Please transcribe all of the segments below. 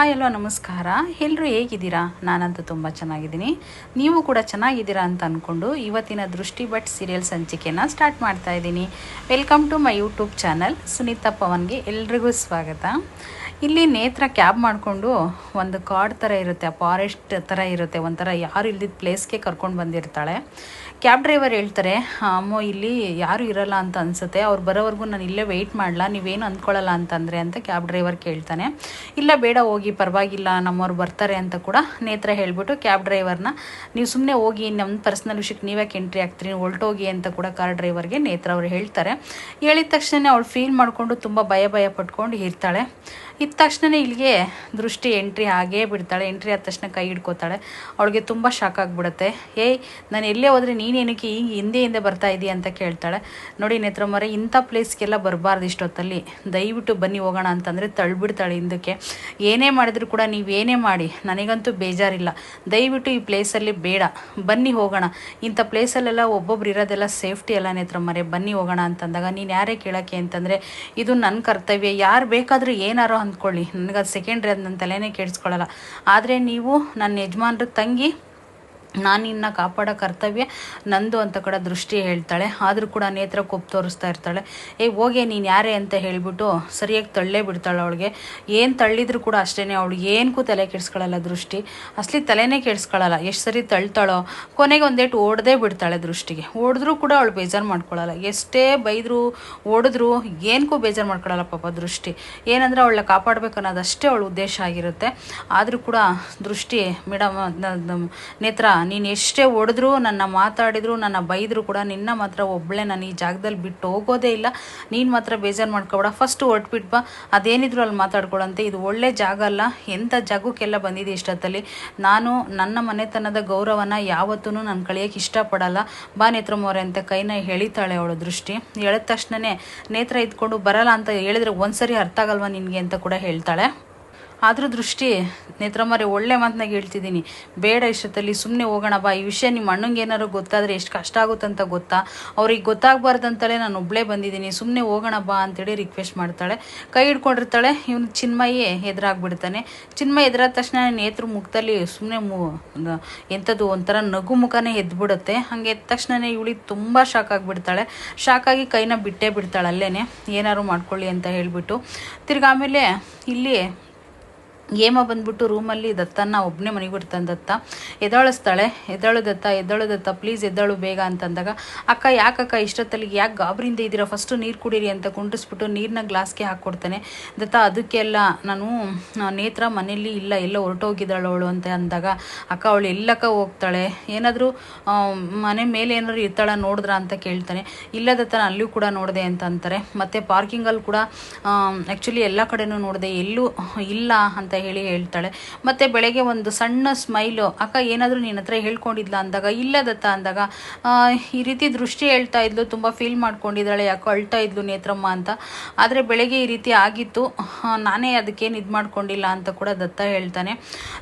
Hi ಅಲ್ವಾ ನಮಸ್ಕಾರ. ಎಲ್ಲರೂ ಹೇಗಿದ್ದೀರಾ? ನಾನಂತೂ ತುಂಬ ಚೆನ್ನಾಗಿದ್ದೀನಿ. ನೀವು ಕೂಡ ಚೆನ್ನಾಗಿದ್ದೀರಾ ಅಂತ ಅಂದ್ಕೊಂಡು ಇವತ್ತಿನ ದೃಷ್ಟಿ ಭಟ್ ಸೀರಿಯಲ್ ಸಂಚಿಕೆನ ಸ್ಟಾರ್ಟ್ ಮಾಡ್ತಾ ಇದ್ದೀನಿ. Welcome to my YouTube channel Sunita ಪವನ್ಗೆ ಎಲ್ರಿಗೂ ಸ್ವಾಗತ. ಇಲ್ಲಿ ನೇತ್ರ ಕ್ಯಾಬ್ ಮಾಡಿಕೊಂಡು ಒಂದು ಕಾಡ್ ಥರ ಇರುತ್ತೆ ಫಾರೆಸ್ಟ್ ಥರ ಇರುತ್ತೆ, ಒಂಥರ ಯಾರು ಇಲ್ದಿದ್ದ ಪ್ಲೇಸ್ಗೆ ಕರ್ಕೊಂಡು ಬಂದಿರ್ತಾಳೆ. ಕ್ಯಾಬ್ ಡ್ರೈವರ್ ಹೇಳ್ತಾರೆ, ಅಮ್ಮ, ಇಲ್ಲಿ ಯಾರು ಇರಲ್ಲ ಅಂತ ಅನಿಸುತ್ತೆ, ಅವ್ರು ಬರೋವರೆಗೂ ನಾನು ಇಲ್ಲೇ ವೆಯ್ಟ್ ಮಾಡಲ್ಲ ನೀವೇನು ಅಂದ್ಕೊಳ್ಳಲ್ಲ ಅಂತಂದರೆ ಅಂತ ಕ್ಯಾಬ್ ಡ್ರೈವರ್ ಕೇಳ್ತಾನೆ. ಇಲ್ಲ, ಬೇಡ, ಹೋಗಿ, ಪರವಾಗಿಲ್ಲ, ನಮ್ಮವ್ರು ಬರ್ತಾರೆ ಅಂತ ಕೂಡ ನೇತ್ರ ಹೇಳಿಬಿಟ್ಟು ಕ್ಯಾಬ್ ಡ್ರೈವರ್ನ, ನೀವು ಸುಮ್ಮನೆ ಹೋಗಿ ನಮ್ಮ ಪರ್ಸ್ನಲ್ ವಿಷಯಕ್ಕೆ ನೀವೇ ಎಂಟ್ರಿ ಆಗ್ತೀರಿ ನೀವು ಹೊರಟೋಗಿ ಅಂತ ಕೂಡ ಕಾರ್ ಡ್ರೈವರ್ಗೆ ನೇತ್ರ ಅವ್ರು ಹೇಳ್ತಾರೆ. ಹೇಳಿದ ತಕ್ಷಣ ಅವಳು ಫೀಲ್ ಮಾಡಿಕೊಂಡು ತುಂಬ ಭಯ ಭಯ ಪಟ್ಕೊಂಡು ಇರ್ತಾಳೆ. ಇದ್ದ ತಕ್ಷಣ ಇಲ್ಲಿಗೆ ದೃಷ್ಟಿ ಎಂಟ್ರಿ ಆಗೇ ಬಿಡ್ತಾಳೆ. ಎಂಟ್ರಿ ಆದ ತಕ್ಷಣ ಕೈ ಹಿಡ್ಕೋತಾಳೆ. ಅವಳಿಗೆ ತುಂಬ ಶಾಕ್ ಆಗಿಬಿಡುತ್ತೆ. ಏಯ್, ನಾನು ಎಲ್ಲೇ ಹೋದರೆ ನೀನೇನಕ್ಕೆ ಈಗ ಹಿಂದೆ ಹಿಂದೆ ಬರ್ತಾ ಇದೀಯ? ಅಂತ ಕೇಳ್ತಾಳೆ. ನೋಡಿ ನೇತ್ರಮ್ಮರೆ, ಇಂಥ ಪ್ಲೇಸ್ಗೆಲ್ಲ ಬರಬಾರ್ದು ಇಷ್ಟೊತ್ತಲ್ಲಿ. ದಯವಿಟ್ಟು ಬನ್ನಿ ಹೋಗೋಣ ಅಂತಂದರೆ ತಳ್ಳಿಬಿಡ್ತಾಳೆ ಹಿಂದಕ್ಕೆ. ಏನೇ ಮಾಡಿದ್ರು ಕೂಡ ನೀವೇನೇ ಮಾಡಿ, ನನಗಂತೂ ಬೇಜಾರಿಲ್ಲ. ದಯವಿಟ್ಟು ಈ ಪ್ಲೇಸಲ್ಲಿ ಬೇಡ. ಬನ್ನಿ ಹೋಗೋಣ. ಇಂಥ ಪ್ಲೇಸಲ್ಲೆಲ್ಲ ಒಬ್ಬೊಬ್ರು ಇರೋದೆಲ್ಲ ಸೇಫ್ಟಿ ಅಲ್ಲ ನೇತ್ರ ಮರೆ ಬನ್ನಿ ಹೋಗೋಣ ಅಂತಂದಾಗ ನೀನು ಯಾರೇ ಕೇಳೋಕ್ಕೆ ಅಂತಂದರೆ, ಇದು ನನ್ನ ಕರ್ತವ್ಯ. ಯಾರು ಬೇಕಾದರೂ ಏನಾರೋ ಅಂದ್ಕೊಳ್ಳಿ. ನನಗೆ ಅದು ಸೆಕೆಂಡ್ರಿ ಅದು ನನ್ನ ತಲೆನೇ ಕೆಡಿಸ್ಕೊಳ್ಳಲ್ಲ. ಆದರೆ ನೀವು ನನ್ನ ಯಜಮಾನ್ರ ತಂಗಿ ನಾನು ನಿನ್ನ ಕಾಪಾಡೋ ಕರ್ತವ್ಯ ನಂದು ಅಂತ ಕೂಡ ದೃಷ್ಟಿ ಹೇಳ್ತಾಳೆ. ಆದರೂ ಕೂಡ ನೇತ್ರ ಕೊಪ್ಪು ತೋರಿಸ್ತಾ ಇರ್ತಾಳೆ. ಏ, ಹೋಗೆ, ನೀನು ಯಾರೇ ಅಂತ ಹೇಳಿಬಿಟ್ಟು ಸರಿಯಾಗಿ ತಳ್ಳೇ ಬಿಡ್ತಾಳೆ ಅವಳಿಗೆ. ಏನು ತಳ್ಳಿದ್ರು ಕೂಡ ಅಷ್ಟೇ ಅವಳು ಏನಕ್ಕೂ ತಲೆ ಕೆಡಿಸ್ಕೊಳ್ಳಲ್ಲ ದೃಷ್ಟಿ. ಅಸಲಿ ತಲೆನೇ ಕೆಡಿಸ್ಕೊಳ್ಳಲ್ಲ ಎಷ್ಟು ಸರಿ ತಳ್ತಾಳೋ. ಕೊನೆಗೆ ಒಂದೇಟು ಓಡದೇ ಬಿಡ್ತಾಳೆ ದೃಷ್ಟಿಗೆ. ಓಡಿದ್ರೂ ಕೂಡ ಅವಳು ಬೇಜಾರು ಮಾಡ್ಕೊಳ್ಳಲ್ಲ ಎಷ್ಟೇ ಬೈದರೂ, ಓಡಿದ್ರು ಏನಕ್ಕೂ ಬೇಜಾರು ಮಾಡ್ಕೊಳ್ಳಲ್ಲ ಪಾಪ ದೃಷ್ಟಿ. ಏನಂದ್ರೆ ಅವಳನ್ನ ಕಾಪಾಡಬೇಕು ಅನ್ನೋದಷ್ಟೇ ಅವಳ ಉದ್ದೇಶ ಆಗಿರುತ್ತೆ. ಆದರೂ ಕೂಡ ದೃಷ್ಟಿ, ಮೇಡಮ್ ನೇತ್ರ ನೀನು ಎಷ್ಟೇ ಹೊಡೆದ್ರು, ನನ್ನ ಮಾತಾಡಿದ್ರು, ನನ್ನ ಬೈದರೂ ಕೂಡ ನಿನ್ನ ಮಾತ್ರ ಒಬ್ಬಳೆ ನಾನು ಈ ಜಾಗದಲ್ಲಿ ಬಿಟ್ಟು ಹೋಗೋದೇ ಇಲ್ಲ. ನೀನು ಮಾತ್ರ ಬೇಜಾರು ಮಾಡ್ಕೊಬೇಡ. ಫಸ್ಟ್ ಹೊಟ್ಬಿಟ್ಟು ಬಾ. ಅದೇನಿದ್ರು ಅಲ್ಲಿ ಮಾತಾಡ್ಕೊಳಂತೆ ಇದು ಒಳ್ಳೆ ಜಾಗ ಅಲ್ಲ. ಎಂಥ ಜಾಗಕ್ಕೆಲ್ಲ ಬಂದಿದೆ ಇಷ್ಟೊತ್ತಲ್ಲಿ. ನಾನು ನನ್ನ ಮನೆತನದ ಗೌರವನ ಯಾವತ್ತೂ ನಾನು ಕಳಿಯೋಕೆ ಇಷ್ಟಪಡಲ್ಲ. ಬಾ ನೇತ್ರಮ್ಮವ್ರೆ ಅಂತ ಕೈನ ಎಳಿತಾಳೆ ಅವಳು ದೃಷ್ಟಿ. ಹೇಳಿದ ತಕ್ಷಣನೇ ನೇತ್ರ ಇದ್ಕೊಂಡು ಬರಲ್ಲ ಅಂತ ಹೇಳಿದ್ರೆ ಒಂದ್ಸರಿ ಅರ್ಥ ಆಗಲ್ವಾ ನಿನಗೆ ಅಂತ ಕೂಡ ಹೇಳ್ತಾಳೆ. ಆದರೂ ದೃಷ್ಟಿ ನೇತ್ರಮ್ಮರೆ ಒಳ್ಳೆ ಮಾತನಾಗ ಹೇಳ್ತಿದ್ದೀನಿ. ಬೇಡ ಇಷ್ಟದಲ್ಲಿ ಸುಮ್ಮನೆ ಹೋಗೋಣ ಬಾ. ಈ ವಿಷಯ ನಿಮ್ಮ ಅಣ್ಣಂಗೆ ಏನಾದ್ರು ಗೊತ್ತಾದರೆ ಎಷ್ಟು ಕಷ್ಟ ಆಗುತ್ತಂತ ಗೊತ್ತಾ? ಅವ್ರಿಗೆ ಗೊತ್ತಾಗಬಾರ್ದಂತಲೇ ನಾನು ಒಬ್ಬಳೇ ಬಂದಿದ್ದೀನಿ. ಸುಮ್ಮನೆ ಹೋಗೋಣ ಬಾ ಅಂತೇಳಿ ರಿಕ್ವೆಸ್ಟ್ ಮಾಡ್ತಾಳೆ. ಕೈ ಹಿಡ್ಕೊಂಡಿರ್ತಾಳೆ. ಇವನು ಚಿನ್ಮಯೇ ಎದುರಾಗ್ಬಿಡ್ತಾನೆ. ಚಿನ್ಮಯ ಎದುರಾದ ತಕ್ಷಣ ನೇತ್ರ ಮುಖದಲ್ಲಿ ಸುಮ್ಮನೆ ಮು ಎಂಥದ್ದು ಒಂಥರ ನಗು ಮುಖನೇ ಎದ್ಬಿಡುತ್ತೆ. ಹಾಗೆ ಎದ್ದ ತಕ್ಷಣ ಇವಳಿಗೆ ತುಂಬ ಶಾಕ್ ಆಗಿಬಿಡ್ತಾಳೆ. ಶಾಕ್ ಆಗಿ ಕೈನ ಬಿಟ್ಟೇ ಬಿಡ್ತಾಳೆ ಅಲ್ಲೇ ಏನಾದ್ರು ಮಾಡ್ಕೊಳ್ಳಿ ಅಂತ ಹೇಳಿಬಿಟ್ಟು. ತಿರ್ಗಿ ಆಮೇಲೆ ಇಲ್ಲಿ ಹೇಮ ಬಂದ್ಬಿಟ್ಟು ರೂಮಲ್ಲಿ ದತ್ತನ ಒಬ್ಬನೇ ಮನೆಗೆ ಬಿಡ್ತಾನೆ ದತ್ತ. ಎದ್ದಾಳಿಸ್ತಾಳೆ ಎದ್ದಾಳು ದತ್ತ ಎದ್ದಾಳು ದತ್ತ ಪ್ಲೀಸ್ ಎದ್ದಾಳು ಬೇಗ ಅಂತಂದಾಗ ಅಕ್ಕ, ಯಾಕಕ್ಕ ಇಷ್ಟೊತ್ತಲ್ಲಿಗೆ ಯಾಕೆ ಗಾಬರಿಂದ ಇದ್ದೀರಾ? ಫಸ್ಟು ನೀರು ಕುಡೀರಿ ಅಂತ ಕುಂಡಿಸ್ಬಿಟ್ಟು ನೀರನ್ನ ಗ್ಲಾಸ್ಗೆ ಹಾಕ್ಕೊಡ್ತಾನೆ ದತ್ತ, ಅದಕ್ಕೆಲ್ಲ ನಾನು, ನೇತ್ರ ಮನೆಯಲ್ಲಿ ಇಲ್ಲ, ಎಲ್ಲ ಹೊರಟೋಗಿದ್ದಾಳು ಅವಳು ಅಂತ ಅಂದಾಗ, ಅಕ್ಕ, ಅವಳು ಎಲ್ಲಕ್ಕ ಹೋಗ್ತಾಳೆ? ಏನಾದರೂ ಮನೆ ಮೇಲೆ ಏನಾದ್ರು ಇರ್ತಾಳ? ನೋಡಿದ್ರ? ಅಂತ ಕೇಳ್ತಾನೆ. ಇಲ್ಲ ದತ್ತ ಅಲ್ಲಿಯೂ ಕೂಡ ನೋಡಿದೆ ಅಂತ ಅಂತಾರೆ. ಮತ್ತು ಪಾರ್ಕಿಂಗಲ್ಲಿ ಕೂಡ ಆ್ಯಕ್ಚುಲಿ ಎಲ್ಲ ಕಡೆನೂ ನೋಡಿದೆ. ಎಲ್ಲೂ ಇಲ್ಲ ಅಂತ ಹೇಳಿ ಹೇಳ್ತಾಳೆ. ಮತ್ತು ಬೆಳಗ್ಗೆ ಒಂದು ಸಣ್ಣ ಸ್ಮೈಲು ಅಕ್ಕ, ಏನಾದರೂ ನಿನ್ನ ಹತ್ರ ಹೇಳ್ಕೊಂಡಿದ್ಲ? ಅಂದಾಗ, ಇಲ್ಲ ದತ್ತ, ಅಂದಾಗ ಈ ರೀತಿ ದೃಷ್ಟಿ ಹೇಳ್ತಾ ಇದ್ಲು, ತುಂಬ ಫೀಲ್ ಮಾಡ್ಕೊಂಡಿದ್ದಾಳೆ, ಯಾಕೋ ಅಳ್ತಾ ಇದ್ಲು ನೇತ್ರಮ್ಮ ಅಂತ. ಆದರೆ ಬೆಳಗ್ಗೆ ಈ ರೀತಿ ಆಗಿತ್ತು. ನಾನೇ ಅದಕ್ಕೇನು ಇದು ಮಾಡ್ಕೊಂಡಿಲ್ಲ ಅಂತ ಕೂಡ ದತ್ತ ಹೇಳ್ತಾನೆ.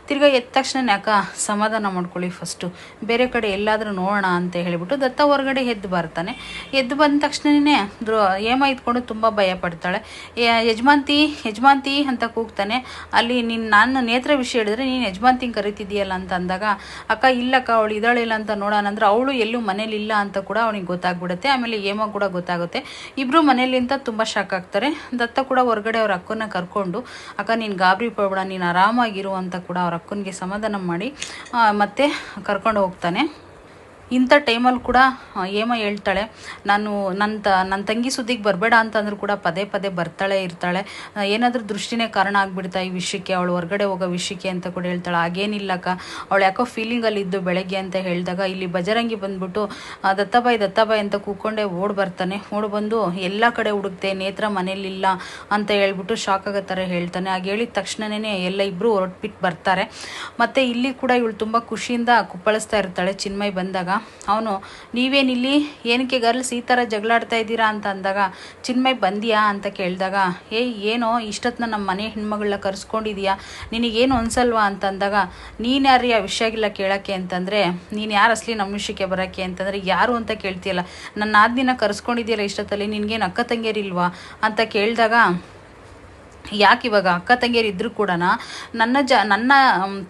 ತಿರ್ಗಾ ಎದ್ದ ತಕ್ಷಣ ಯಾಕ ಸಮಾಧಾನ ಮಾಡ್ಕೊಳ್ಳಿ ಫಸ್ಟು ಬೇರೆ ಕಡೆ ಎಲ್ಲಾದರೂ ನೋಡೋಣ ಅಂತ ಹೇಳಿಬಿಟ್ಟು ದತ್ತ ಹೊರಗಡೆ ಎದ್ದು ಬರ್ತಾನೆ. ಎದ್ದು ಬಂದ ತಕ್ಷಣನೇ ದ್ರೋ ಏಮ ಇದ್ಕೊಂಡು ತುಂಬ ಭಯ ಪಡ್ತಾಳೆ. ಯಜಮಾಂತಿ ಯಜಮಾಂತಿ ಅಂತ ಕೂಗ್ತಾನೆ. ಅಲ್ಲಿ ನೀನು ನಾನು ನೇತ್ರ ವಿಷಯ ಹೇಳಿದ್ರೆ ನೀನು ಯಜಮಾನ್ತಿಂಗ್ ಕರಿತಿದ್ದೀಯಲ್ಲ ಅಂತ ಅಂದಾಗ, ಅಕ್ಕ, ಇಲ್ಲಕ್ಕ, ಅವಳು ಇದ್ದಾಳಿಲ್ಲ ಅಂತ ನೋಡೋಣ. ಅವಳು ಎಲ್ಲೂ ಮನೇಲಿ ಇಲ್ಲ ಅಂತ ಕೂಡ ಅವನಿಗೆ ಗೊತ್ತಾಗ್ಬಿಡುತ್ತೆ. ಆಮೇಲೆ ಏಮ ಕೂಡ ಗೊತ್ತಾಗುತ್ತೆ. ಇಬ್ಬರು ಮನೇಲಿಂದ ತುಂಬ ಶಾಕ್ ಆಗ್ತಾರೆ. ದತ್ತ ಕೂಡ ಹೊರಗಡೆ ಅವ್ರ ಅಕ್ಕನ ಕರ್ಕೊಂಡು, ಅಕ್ಕ, ನೀನು ಗಾಬರಿ ಪಡಬೇಡ, ನೀನು ಆರಾಮಾಗಿರು ಅಂತ ಕೂಡ ಅವ್ರ ಅಕ್ಕನಿಗೆ ಸಮಾಧಾನ ಮಾಡಿ ಮತ್ತೆ ಕರ್ಕೊಂಡು ಹೋಗ್ತಾನೆ. ಇಂಥ ಟೈಮಲ್ಲಿ ಕೂಡ ಏಮ ಹೇಳ್ತಾಳೆ, ನಾನು ನನ್ನ ತ ನನ್ನ ತಂಗಿ ಸುದ್ದಿಗೆ ಬರಬೇಡ ಅಂತಂದ್ರೂ ಕೂಡ ಪದೇ ಪದೇ ಬರ್ತಾಳೆ, ಇರ್ತಾಳೆ. ಏನಾದರೂ ದೃಷ್ಟಿನೇ ಕಾರಣ ಆಗಿಬಿಡ್ತಾ ಈ ವಿಷಯಕ್ಕೆ, ಅವಳು ಹೊರಗಡೆ ಹೋಗೋ ವಿಷಯಕ್ಕೆ, ಅಂತ ಕೂಡ ಹೇಳ್ತಾಳೆ. ಹಾಗೇನಿಲ್ಲಕ್ಕ ಅವಳು ಯಾಕೋ ಫೀಲಿಂಗಲ್ಲಿ ಇದ್ದು ಬೆಳಗ್ಗೆ, ಅಂತ ಹೇಳಿದಾಗ, ಇಲ್ಲಿ ಬಜರಂಗಿ ಬಂದ್ಬಿಟ್ಟು ದತ್ತಾಬಾಯಿ ದತ್ತಾಬಾಯಿ ಅಂತ ಕೂಕೊಂಡೆ ಓಡ್ ಬರ್ತಾನೆ. ಓಡ್ ಬಂದು ಎಲ್ಲ ಕಡೆ ಹುಡುಕ್ತೆ, ನೇತ್ರ ಮನೇಲಿಲ್ಲ ಅಂತ ಹೇಳ್ಬಿಟ್ಟು ಶಾಕ್ ಆಗೋ ಥರ ಹೇಳ್ತಾನೆ. ಹಾಗೆ ಹೇಳಿದ ತಕ್ಷಣನೇ ಎಲ್ಲ ಇಬ್ಬರು ಹೊರಟ್ಬಿಟ್ಟು ಬರ್ತಾರೆ. ಮತ್ತು ಇಲ್ಲಿ ಕೂಡ ಇವಳು ತುಂಬ ಖುಷಿಯಿಂದ ಕುಪ್ಪಳಿಸ್ತಾ ಇರ್ತಾಳೆ ಚಿನ್ಮಯ್ ಬಂದಾಗ. ಅವನು ನೀವೇನಿಲ್ಲಿ ಏನಕ್ಕೆ ಗರ್ಲ್ಸ್ ಈ ಥರ ಜಗಳಾಡ್ತಾ ಇದ್ದೀರಾ ಅಂತ ಅಂದಾಗ, ಚಿನ್ಮಯ್ ಬಂದಿಯಾ ಅಂತ ಕೇಳಿದಾಗ ಏಯ್ ಏನೋ ಇಷ್ಟೊತ್ತನ್ನ ನಮ್ಮ ಮನೆ ಹೆಣ್ಮಗಳನ್ನ ಕರೆಸ್ಕೊಂಡಿದೀಯಾ? ನಿನಗೇನು ಅನ್ಸಲ್ವಾ? ಅಂತ ಅಂದಾಗ, ನೀನು ಯಾರು ಆ ವಿಷಯಗಿಲ್ಲ ಕೇಳೋಕ್ಕೆ? ಅಂತಂದರೆ, ನೀನು ಯಾರು ಅಸಲಿ ನಮ್ಮ ವಿಷಯಕ್ಕೆ ಬರೋಕ್ಕೆ? ಅಂತಂದರೆ, ಯಾರು ಅಂತ ಕೇಳ್ತೀಯಲ್ಲ, ನನ್ನ ಆದ್ನಿನ ಕರೆಸ್ಕೊಂಡಿದ್ಯಲ್ಲ ಇಷ್ಟೊತ್ತಲ್ಲಿ, ನಿನಗೇನು ಅಕ್ಕ ತಂಗಿಯರಿಲ್ವಾ? ಅಂತ ಕೇಳಿದಾಗ ಯಾಕೆ ಇವಾಗ ಅಕ್ಕ ತಂಗಿಯರು ಇದ್ದರೂ ಕೂಡ ನನ್ನ ಜ, ನನ್ನ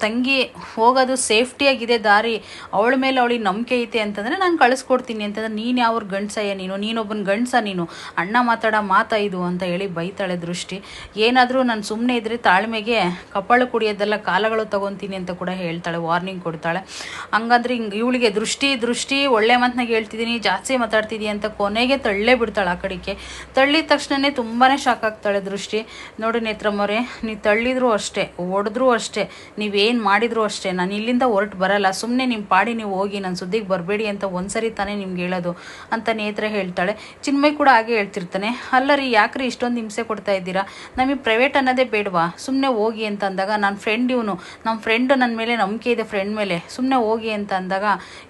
ತಂಗಿ ಹೋಗೋದು ಸೇಫ್ಟಿಯಾಗಿದೆ ದಾರಿ, ಅವಳ ಮೇಲೆ ಅವಳಿಗೆ ನಂಬಿಕೆ ಐತೆ ಅಂತಂದರೆ ನಾನು ಕಳಿಸ್ಕೊಡ್ತೀನಿ ಅಂತಂದ್ರೆ ನೀನು ಯಾವ್ರ ಗಂಡ್ಸಯ್ಯ ನೀನು? ನೀನೊಬ್ಬನ ಗಂಡ್ಸ ನೀನು? ಅಣ್ಣ ಮಾತಾಡೋ ಮಾತಾ ಇದು ಅಂತ ಹೇಳಿ ಬೈತಾಳೆ ದೃಷ್ಟಿ. ಏನಾದರೂ ನಾನು ಸುಮ್ಮನೆ ಇದ್ರೆ ತಾಳ್ಮೆಗೆ ಕಪಾಳು ಕುಡಿಯೋದೆಲ್ಲ ಕಾಲಗಳು ತಗೊತೀನಿ ಅಂತ ಕೂಡ ಹೇಳ್ತಾಳೆ, ವಾರ್ನಿಂಗ್ ಕೊಡ್ತಾಳೆ. ಹಂಗಂದ್ರೆ ಹಿಂಗೆ ಇವಳಿಗೆ ದೃಷ್ಟಿ ದೃಷ್ಟಿ, ಒಳ್ಳೆ ಮಾತನಾಗ ಹೇಳ್ತಿದ್ದೀನಿ ಜಾಸ್ತಿ ಮಾತಾಡ್ತಿದ್ದೀನಿ ಅಂತ ಕೊನೆಗೆ ತಳ್ಳೇ ಬಿಡ್ತಾಳೆ ಆ ಕಡೆಗೆ. ತಳ್ಳಿದ ತಕ್ಷಣನೇ ತುಂಬಾ ಶಾಕ್ ಆಗ್ತಾಳೆ ದೃಷ್ಟಿ. ನೇತ್ರಮ್ಮವ್ರೆ ನೀವು ತಳ್ಳಿದ್ರು ಅಷ್ಟೇ ಹೊಡೆದ್ರು ಅಷ್ಟೇ, ನೀವೇನು ಮಾಡಿದ್ರು ಅಷ್ಟೇ, ನಾನು ಇಲ್ಲಿಂದ ಹೊರಟು ಬರಲ್ಲ ಸುಮ್ಮನೆ ನಿಮ್ಮ ಪಾಡಿ ನೀವು ಹೋಗಿ ನನ್ನ ಸುದ್ದಿಗೆ ಬರಬೇಡಿ ಅಂತ ಒಂದ್ಸರಿ ತಾನೇ ನಿಮ್ಗೆ ಹೇಳೋದು ಅಂತ ನೇತ್ರ ಹೇಳ್ತಾಳೆ. ಚಿನ್ಮಯ್ ಕೂಡ ಹಾಗೆ ಹೇಳ್ತಿರ್ತಾನೆ, ಅಲ್ಲ ರೀ, ಯಾಕ್ರಿ ಇಷ್ಟೊಂದು ಹಿಂಸೆ ಕೊಡ್ತಾ ಇದ್ದೀರಾ? ನಮಗೆ ಪ್ರೈವೇಟ್ ಅನ್ನೋದೇ ಬೇಡವಾ? ಸುಮ್ಮನೆ ಹೋಗಿ ಅಂತ ಅಂದಾಗ ನನ್ನ ಫ್ರೆಂಡ್ ಇವನು ನಮ್ಮ ಫ್ರೆಂಡ್ ನನ್ನ ಮೇಲೆ ನಂಬಿಕೆ ಇದೆ ಫ್ರೆಂಡ್ ಮೇಲೆ ಸುಮ್ಮನೆ ಹೋಗಿ ಅಂತ ಅಂದಾಗ,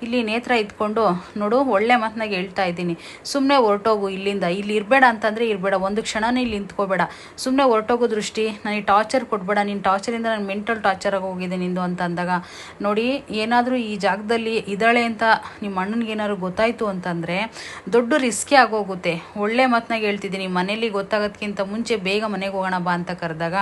ಇಲ್ಲಿ ನೇತ್ರ ಇದ್ಕೊಂಡು, ನೋಡು, ಒಳ್ಳೆ ಮಾತನಾಗ ಹೇಳ್ತಾ ಇದ್ದೀನಿ ಸುಮ್ಮನೆ ಹೊರಟೋಗು ಇಲ್ಲಿಂದ, ಇಲ್ಲಿ ಇರಬೇಡ ಅಂತಂದರೆ ಇರಬೇಡ, ಒಂದು ಕ್ಷಣನೇ ಇಲ್ಲಿ ನಿಂತ್ಕೋಬೇಡ ಸುಮ್ಮನೆ ಹೊರಟೋಗೋ ದೃಷ್ಟಿ, ನನಗೆ ಟಾರ್ಚರ್ ಕೊಟ್ಬೇಡ ನಿನ್ನ ಟಾರ್ಚರಿಂದ ನಾನು ಮೆಂಟಲ್ ಟಾರ್ಚರ್ ಆಗಿ ಹೋಗಿದೆ ನಿಂದು ಅಂತ ಅಂದಾಗ, ನೋಡಿ, ಏನಾದರೂ ಈ ಜಾಗದಲ್ಲಿ ಇದ್ದಾಳೆ ಅಂತ ನಿಮ್ಮ ಅಣ್ಣನಿಗೆ ಏನಾದ್ರು ಗೊತ್ತಾಯಿತು ಅಂತಂದರೆ, ದೊಡ್ಡ ರಿಸ್ಕೇ ಆಗೋಗುತ್ತೆ ಒಳ್ಳೆ ಮಾತನಾಗ ಹೇಳ್ತಿದ್ದೀನಿ ಮನೇಲಿ ಗೊತ್ತಾಗೋದಕ್ಕಿಂತ ಮುಂಚೆ ಬೇಗ ಮನೆಗೆ ಹೋಗೋಣ ಬಾ ಅಂತ ಕರೆದಾಗ,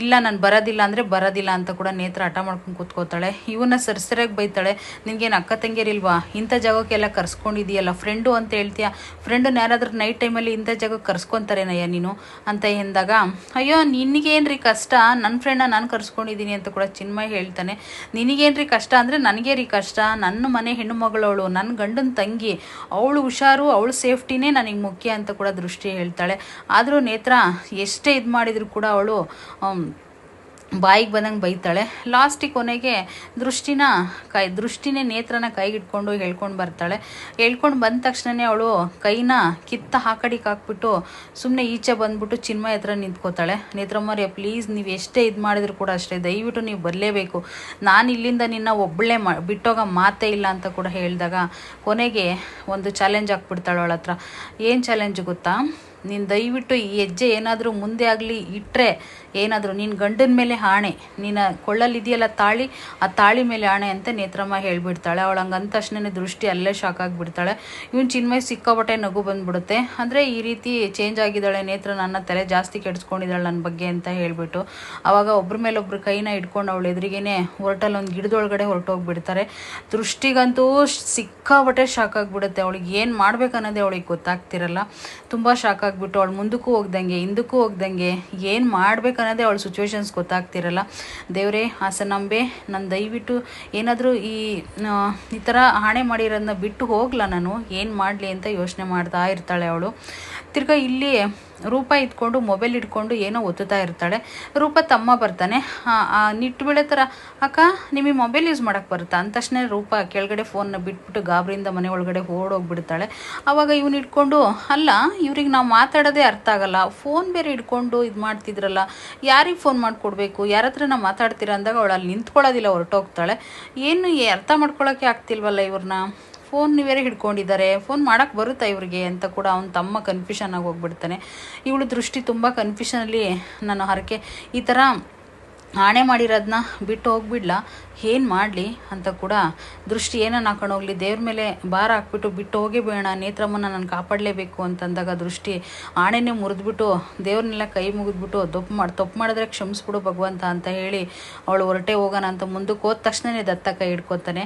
ಇಲ್ಲ, ನಾನು ಬರೋದಿಲ್ಲ ಅಂದರೆ ಬರೋದಿಲ್ಲ ಅಂತ ಕೂಡ ನೇತ್ರ ಹಠ ಮಾಡ್ಕೊಂಡು ಕೂತ್ಕೋತಾಳೆ ಇವನ್ನ ಸರಿಸರಿಯಾಗಿ ಬೈತಾಳೆ, ನಿನಗೇನು ಅಕ್ಕ ತಂಗಿಯರಿಲ್ವಾ? ಇಂಥ ಜಾಗಕ್ಕೆಲ್ಲ ಕರ್ಸ್ಕೊಂಡಿದೆಯಲ್ಲ ಫ್ರೆಂಡು ಅಂತ ಹೇಳ್ತೀಯ? ಫ್ರೆಂಡನ್ನ ಯಾರಾದರೂ ನೈಟ್ ಟೈಮಲ್ಲಿ ಇಂಥ ಜಾಗಕ್ಕೆ ಕರ್ಸ್ಕೊತಾರೇನಯ್ಯ ನೀನು? ಅಂತ ಎಂದಾಗ ಅಯ್ಯೋ, ನಿನಗೇನ್ರಿ ಕಷ್ಟ? ನನ್ನ ಫ್ರೆಂಡನ್ನ ನಾನು ಕರ್ಸ್ಕೊಂಡಿದ್ದೀನಿ ಅಂತ ಕೂಡ ಚಿನ್ಮಯ್ ಹೇಳ್ತಾನೆ. ನಿನಗೇನ್ರಿ ಕಷ್ಟ ಅಂದರೆ ನನಗೆ ರೀ ಕಷ್ಟ. ನನ್ನ ಮನೆ ಹೆಣ್ಣು ಮಗಳವಳು ನನ್ನ ಗಂಡನ ತಂಗಿ, ಅವಳು ಹುಷಾರು, ಅವಳು ಸೇಫ್ಟಿನೇ ನನಗೆ ಮುಖ್ಯ ಅಂತ ಕೂಡ ದೃಷ್ಟಿ ಹೇಳ್ತಾಳೆ. ಆದರೂ ನೇತ್ರ, ಎಷ್ಟೇ ಇದು ಮಾಡಿದರೂ ಕೂಡ ಅವಳು ಬಾಯಿಗೆ ಬಂದಂಗೆ ಬೈತಾಳೆ. ಲಾಸ್ಟಿಗೆ ಕೊನೆಗೆ ದೃಷ್ಟಿನ ಕೈ, ದೃಷ್ಟಿನೇ ನೇತ್ರನ ಕೈಗಿಟ್ಕೊಂಡು ಹೇಳ್ಕೊಂಡು ಬರ್ತಾಳೆ. ಹೇಳ್ಕೊಂಡು ಬಂದ ತಕ್ಷಣನೇ ಅವಳು ಕೈನ ಕಿತ್ತ ಹಾಕಡಿಗೆ ಹಾಕ್ಬಿಟ್ಟು ಸುಮ್ಮನೆ ಈಚೆ ಬಂದ್ಬಿಟ್ಟು ಚಿನ್ಮಯ ಹತ್ರ ನಿಂತ್ಕೋತಾಳೆ. ನೇತ್ರಮ್ಮರೇ ಪ್ಲೀಸ್ ನೀವು ಎಷ್ಟೇ ಇದು ಮಾಡಿದ್ರು ಕೂಡ ಅಷ್ಟೇ, ದಯವಿಟ್ಟು ನೀವು ಬರಲೇಬೇಕು. ನಾನು ಇಲ್ಲಿಂದ ನಿನ್ನ ಒಬ್ಬಳೇ ಮಾ, ಬಿಟ್ಟೋಗ ಮಾತೇ ಇಲ್ಲ ಅಂತ ಕೂಡ ಹೇಳಿದಾಗ ಕೊನೆಗೆ ಒಂದು ಚಾಲೆಂಜ್ ಹಾಕ್ಬಿಡ್ತಾಳೆ ಅವಳ ಹತ್ರ ಏನು ಚಾಲೆಂಜ್ ಗೊತ್ತಾ? ನೀನು ದಯವಿಟ್ಟು ಈ ಹೆಜ್ಜೆ ಏನಾದರೂ ಮುಂದೆ ಆಗಲಿ ಇಟ್ಟರೆ ಏನಾದರೂ ನಿನ್ನ ಗಂಡನ ಮೇಲೆ ಆಣೆ ನಿನ್ನ ಕೊಳ್ಳಲ್ಲಿದೆಯಲ್ಲ ತಾಳಿ, ಆ ತಾಳಿ ಮೇಲೆ ಆಣೆ ಅಂತ ನೇತ್ರಮ್ಮ ಹೇಳಿಬಿಡ್ತಾಳೆ. ಅವಳು ಹಂಗೆ ಅಂದ ತಕ್ಷಣ ದೃಷ್ಟಿ ಅಲ್ಲೇ ಶಾಕ್ ಆಗಿಬಿಡ್ತಾಳೆ. ಇವನು ಚಿನ್ಮಯ್ ಸಿಕ್ಕಾಪಟ್ಟೆ ನಗು ಬಂದ್ಬಿಡುತ್ತೆ. ಅಂದರೆ ಈ ರೀತಿ ಚೇಂಜ್ ಆಗಿದ್ದಾಳೆ ನೇತ್ರ ನನ್ನ ತಲೆ ಜಾಸ್ತಿ ಕೆಡಿಸ್ಕೊಂಡಿದ್ದಾಳೆ ನನ್ನ ಬಗ್ಗೆ ಅಂತ ಹೇಳಿಬಿಟ್ಟು. ಅವಾಗ ಒಬ್ರ ಮೇಲೆ ಒಬ್ರು ಕೈನ ಇಟ್ಕೊಂಡು ಅವಳು ಎದುರಿಗೇನೆ ಹೊರಟಲ್ಲಿ ಒಂದು ಗಿಡದೊಳಗಡೆ ಹೊರಟೋಗ್ಬಿಡ್ತಾರೆ. ದೃಷ್ಟಿಗಂತೂ ಸಿಕ್ಕಾಪಟ್ಟೆ ಶಾಕ್ ಆಗಿಬಿಡುತ್ತೆ. ಅವಳಿಗೆ ಏನು ಮಾಡ್ಬೇಕನ್ನೋದೇ ಅವಳಿಗೆ ಗೊತ್ತಾಗ್ತಿರಲ್ಲ. ತುಂಬ ಶಾಕ್ ಆಗಿಬಿಟ್ಟು ಅವಳು ಮುಂದಕ್ಕೂ ಹೋಗ್ದಂಗೆ, ಹಿಂದಕ್ಕೂ ಹೋಗ್ದಂಗೆ ಏನು ಮಾಡ್ಬೇಕನ್ನೋದೇ ಅವಳು ಸಿಚುವೇಶನ್ಸ್ ಗೊತ್ತಾಗ್ತಿರಲ್ಲ. ದೇವರೇ ಹಾಸನಾಂಬೆ ನಾನು ದಯವಿಟ್ಟು ಏನಾದರೂ ಈ ಈ ಥರ ಹಾಣೆ ಮಾಡಿರೋದನ್ನ ಬಿಟ್ಟು ಹೋಗ್ಲಾ ನಾನು? ಏನು ಮಾಡಲಿ ಅಂತ ಯೋಚನೆ ಮಾಡ್ತಾ ಇರ್ತಾಳೆ ಅವಳು. ತಿರ್ಗಾ ಇಲ್ಲಿ ರೂಪ ಇಟ್ಕೊಂಡು ಮೊಬೈಲ್ ಇಟ್ಕೊಂಡು ಏನೋ ಒತ್ತುತ್ತಾ ಇರ್ತಾಳೆ. ರೂಪ ತಮ್ಮ ಬರ್ತಾನೆ. ನಿಟ್ಟು ಬೀಳೋ ಥರ ಅಕ್ಕ ನಿಮಗೆ ಮೊಬೈಲ್ ಯೂಸ್ ಮಾಡೋಕ್ಕೆ ಬರುತ್ತಾ? ಅಂದ ತಕ್ಷಣ ರೂಪ ಕೆಳಗಡೆ ಫೋನ್ನ ಬಿಟ್ಬಿಟ್ಟು ಗಾಬರಿಯಿಂದ ಮನೆ ಒಳಗಡೆ ಓಡೋಗ್ಬಿಡ್ತಾಳೆ. ಅವಾಗ ಇವನು ಇಟ್ಕೊಂಡು ಅಲ್ಲ, ಇವ್ರಿಗೆ ನಾವು ಮಾತಾಡೋದೇ ಅರ್ಥ ಆಗಲ್ಲ. ಫೋನ್ ಬೇರೆ ಇಟ್ಕೊಂಡು ಇದು ಮಾಡ್ತಿದ್ರಲ್ಲ, ಯಾರಿಗೆ ಫೋನ್ ಮಾಡಿಕೊಡ್ಬೇಕು? ಯಾರ ಹತ್ರ ನಾವು ಮಾತಾಡ್ತೀರ ಅಂದಾಗ ಅವಳು ಅಲ್ಲಿ ನಿಂತ್ಕೊಳ್ಳೋದಿಲ್ಲ, ಹೊರಟೋಗ್ತಾಳೆ. ಏನು ಅರ್ಥ ಮಾಡ್ಕೊಳ್ಳೋಕೆ ಆಗ್ತಿಲ್ವಲ್ಲ ಇವ್ರನ್ನ ಫೋನ್ ನೀವೇರೆ ಹಿಡ್ಕೊಂಡಿದ್ದಾರೆ. ಫೋನ್ ಮಾಡೋಕ್ಕೆ ಬರುತ್ತಾ ಇವ್ರಿಗೆ ಅಂತ ಕೂಡ ಅವ್ನು ತಮ್ಮ ಕನ್ಫ್ಯೂಷನ್ ಆಗಿ ಹೋಗ್ಬಿಡ್ತಾನೆ. ಇವಳು ದೃಷ್ಟಿ ತುಂಬ ಕನ್ಫ್ಯೂಷನಲ್ಲಿ ನಾನು ಹರಕೆ. ಈ ಥರ ಆಣೆ ಮಾಡಿರೋದನ್ನ ಬಿಟ್ಟು ಹೋಗ್ಬಿಡ್ಲಾ? ಏನು ಮಾಡಲಿ ಅಂತ ಕೂಡ ದೃಷ್ಟಿ ಏನನ್ನ ಹಾಕೊಂಡು ದೇವ್ರ ಮೇಲೆ ಭಾರ ಹಾಕ್ಬಿಟ್ಟು ಬಿಟ್ಟು ಹೋಗೇ ಬೇಡ ನೇತ್ರಮ್ಮನ ನಾನು ಕಾಪಾಡಲೇಬೇಕು ಅಂತಂದಾಗ ದೃಷ್ಟಿ ಆಣೆನೇ ಮುರಿದ್ಬಿಟ್ಟು ದೇವ್ರನ್ನೆಲ್ಲ ಕೈ ಮುಗಿದ್ಬಿಟ್ಟು ತಪ್ಪು ಮಾಡಿ, ತಪ್ಪು ಮಾಡಿದ್ರೆ ಕ್ಷಮಿಸ್ಬಿಡು ಭಗವಂತ ಅಂತ ಹೇಳಿ ಅವಳು ಹೊರಟೆ ಹೋಗೋಣ ಅಂತ ಮುಂದಕ್ಕೆ ಹೋದ ತಕ್ಷಣನೇ ದತ್ತ ಕೈ ಹಿಡ್ಕೊತಾನೆ.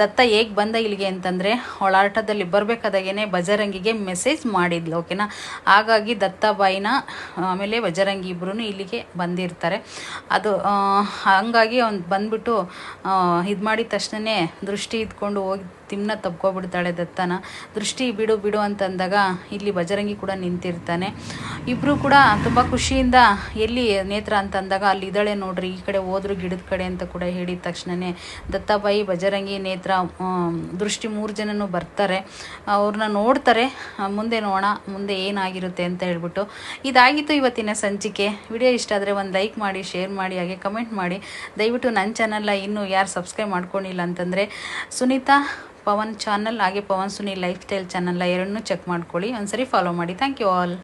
ದತ್ತ ಹೇಗೆ ಬಂದ ಇಲ್ಲಿಗೆ ಅಂತಂದರೆ ಅವಳ ಆಟದಲ್ಲಿ ಬರಬೇಕಾದಾಗೇನೆ ಬಜರಂಗಿಗೆ ಮೆಸೇಜ್ ಮಾಡಿದ್ಲು ಓಕೆನಾ ಹಾಗಾಗಿ ದತ್ತಾಬಾಯಿನ ಆಮೇಲೆ ಬಜರಂಗಿ ಇಬ್ಬರೂ ಇಲ್ಲಿಗೆ ಬಂದಿರ್ತಾರೆ. ಅದು ಹಂಗಾಗಿ ಅವ್ನು ಬಂದ್ಬಿಟ್ಟು ಇದು ಮಾಡಿದ ತಕ್ಷಣನೇ ದೃಷ್ಟಿ ಇದ್ಕೊಂಡು ಹೋಗಿ ತಿಮ್ಮನ ತಪ್ಕೊಬಿಡ್ತಾಳೆ ದತ್ತನ. ದೃಷ್ಟಿ ಬಿಡು ಬಿಡು ಅಂತಂದಾಗ ಇಲ್ಲಿ ಬಜರಂಗಿ ಕೂಡ ನಿಂತಿರ್ತಾನೆ. ಇಬ್ಬರು ಕೂಡ ತುಂಬ ಖುಷಿಯಿಂದ ಎಲ್ಲಿ ನೇತ್ರ ಅಂತಂದಾಗ ಅಲ್ಲಿ ಇದ್ದಾಳೆ ನೋಡ್ರಿ, ಈ ಕಡೆ ಹೋದ್ರು ಗಿಡದ ಕಡೆ ಅಂತ ಕೂಡ ಹೇಳಿದ ತಕ್ಷಣನೇ ದತ್ತಾಬಾಯಿ, ಬಜರಂಗಿ, ನೇತ್ರ ದೃಷ್ಟಿ ಮೂರು ಜನನೂ ಬರ್ತಾರೆ. ಅವ್ರನ್ನ ನೋಡ್ತಾರೆ ಮುಂದೆ ನೋಡೋಣ, ಮುಂದೆ ಏನಾಗಿರುತ್ತೆ ಅಂತ ಹೇಳ್ಬಿಟ್ಟು. ಇದಾಗಿತ್ತು ಇವತ್ತಿನ ಸಂಚಿಕೆ. ವಿಡಿಯೋ ಇಷ್ಟ ಆದರೆ ಒಂದು ಲೈಕ್ ಮಾಡಿ, ಶೇರ್ ಮಾಡಿ, ಹಾಗೆ ಕಮೆಂಟ್ ಮಾಡಿ. ದಯವಿಟ್ಟು ನನ್ನ ಚಾನಲ್ನ ಇನ್ನೂ ಯಾರು ಸಬ್ಸ್ಕ್ರೈಬ್ ಮಾಡ್ಕೊಂಡಿಲ್ಲ ಅಂತಂದರೆ ಸುನೀತಾ ಪವನ್ ಚಾನಲ್ ಹಾಗೆ ಪವನ್ ಸುನಿ ಲೈಫ್ ಸ್ಟೈಲ್ ಚಾನಲ್ನ ಎರಡನ್ನೂ ಚೆಕ್ ಮಾಡ್ಕೊಳ್ಳಿ. ಒಂದ್ಸರಿ ಫಾಲೋ ಮಾಡಿ. Thank you all